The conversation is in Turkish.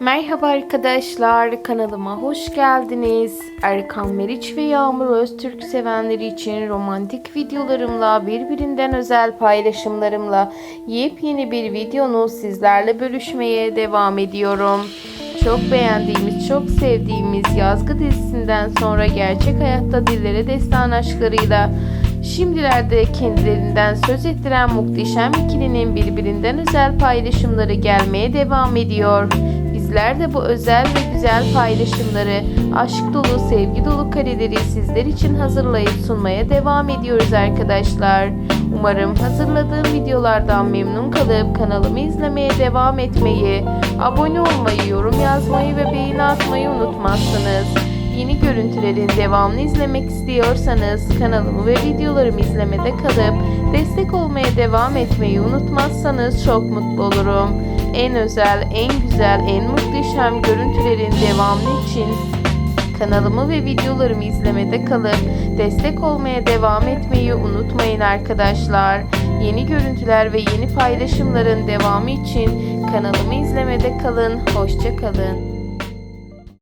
Merhaba arkadaşlar, kanalıma hoş geldiniz. Erkan Meriç ve Yağmur Öztürk sevenleri için romantik videolarımla, birbirinden özel paylaşımlarımla yepyeni bir videonu sizlerle bölüşmeye devam ediyorum. Çok beğendiğimiz, çok sevdiğimiz Yazgı dizisinden sonra gerçek hayatta dillere destan aşklarıyla Şimdilerde kendilerinden söz ettiren muhteşem ikilinin birbirinden özel paylaşımları gelmeye devam ediyor. Bizler de bu özel ve güzel paylaşımları, aşk dolu, sevgi dolu kareleri sizler için hazırlayıp sunmaya devam ediyoruz arkadaşlar. Umarım hazırladığım videolardan memnun kalıp kanalımı izlemeye devam etmeyi, abone olmayı, yorum yazmayı ve beğeni atmayı unutmazsınız. Yeni görüntülerin devamını izlemek istiyorsanız kanalımı ve videolarımı izlemede kalıp destek olmaya devam etmeyi unutmazsanız çok mutlu olurum. En özel, en güzel, en muhteşem görüntülerin devamı için kanalımı ve videolarımı izlemede kalıp destek olmaya devam etmeyi unutmayın arkadaşlar. Yeni görüntüler ve yeni paylaşımların devamı için kanalımı izlemede kalın. Hoşça kalın.